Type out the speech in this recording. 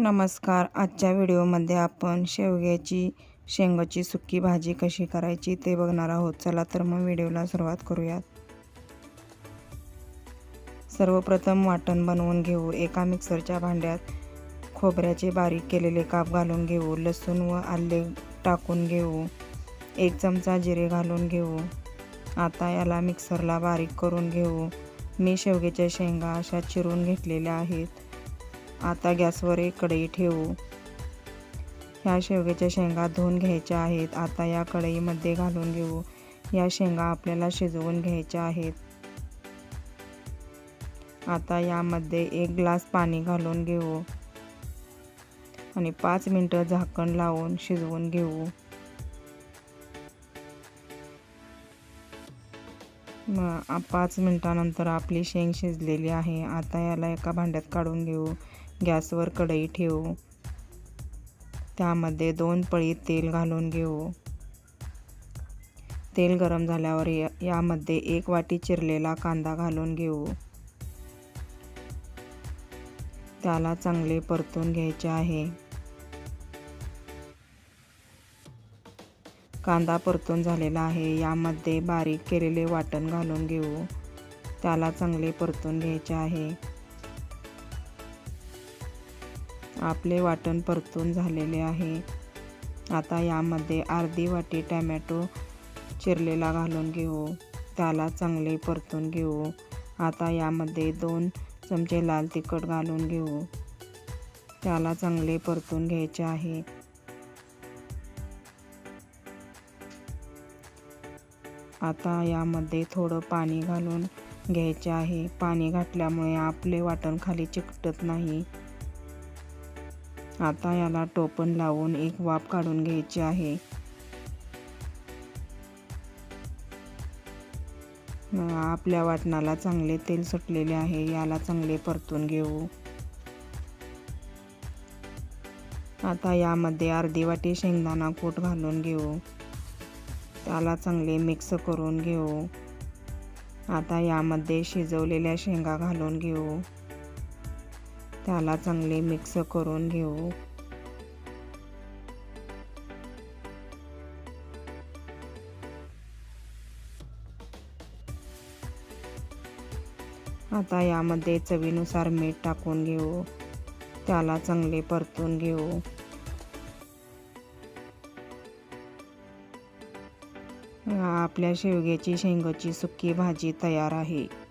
नमस्कार. आजच्या व्हिडिओमध्ये आपण शेवग्याची शेंगाची सुकी भाजी कशी करायची ते बघणार आहोत. चला तर मग व्हिडिओला सुरुवात करूयात. सर्वप्रथम वाटण बनवून घेऊ. एका मिक्सरच्या भांड्यात खोबऱ्याचे बारीक केलेले काप घालून घेऊ. लसूण व आले टाकून घेऊ. एक चमचा जिरे घालून घेऊ. आता याला मिक्सरला बारीक करून घेऊ. मी शेवग्याच्या शेंगा अशा चिरून घेतलेल्या आहेत. आता गॅसवर एक कढई ठेवू. ह्या शेवग्याच्या शेंगा धुवून घ्यायच्या आहेत. आता या कढईमध्ये घालून घेऊ. या शेंगा आपल्याला शिजवून घ्यायच्या आहेत. आता यामध्ये एक ग्लास पाणी घालून घेऊ. आणि पाच मिनटं झाकण लावून शिजवून घेऊ. मग पाच मिनटानंतर आपली शेंग शिजलेली आहे. आता याला एका भांड्यात काढून घेऊ. गॅसवर कढई ठेवू. त्यामध्ये दोन पळी तेल घालून घेऊ. तेल गरम झाल्यावर या यामध्ये एक वाटी चिरलेला कांदा घालून घेऊ. त्याला चांगले परतून घ्यायचे आहे. कांदा परतून झालेला आहे. यामध्ये बारीक केलेले वाटण घालून घेऊ. त्याला चांगले परतून घ्यायचे आहे. आपले वाटण परतून झालेले आहे. आता यामध्ये अर्धी वाटी टॅमॅटो चिरलेला घालून घेऊ. त्याला चांगले परतून घेऊ. आता यामध्ये दोन चमचे लाल तिखट घालून घेऊ. त्याला चांगले परतून घ्यायचे आहे. आता यामध्ये थोडं पाणी घालून घ्यायचे आहे. पाणी घातल्यामुळे आपले वाटण खाली चिकटत नाही. आता याला टोपण लावून एक वाफ काढून घ्यायची आहे. आपल्या वाटणाला चांगले तेल सुटलेले आहे याला चांगले परतून घेऊ. आता यामध्ये अर्धी वाटी शेंगदाणा कूट घालून घेऊ. त्याला चांगले मिक्स करून घेऊ. आता यामध्ये शिजवलेल्या शेंगा घालून घेऊ. त्याला चांगले मिक्स करून घेऊ. आता यामध्ये चवीनुसार मीठ टाकून घेऊ. त्याला चांगले परतून घेऊ. आपल्या शेवग्याची शेंगाची सुकी भाजी तयार आहे.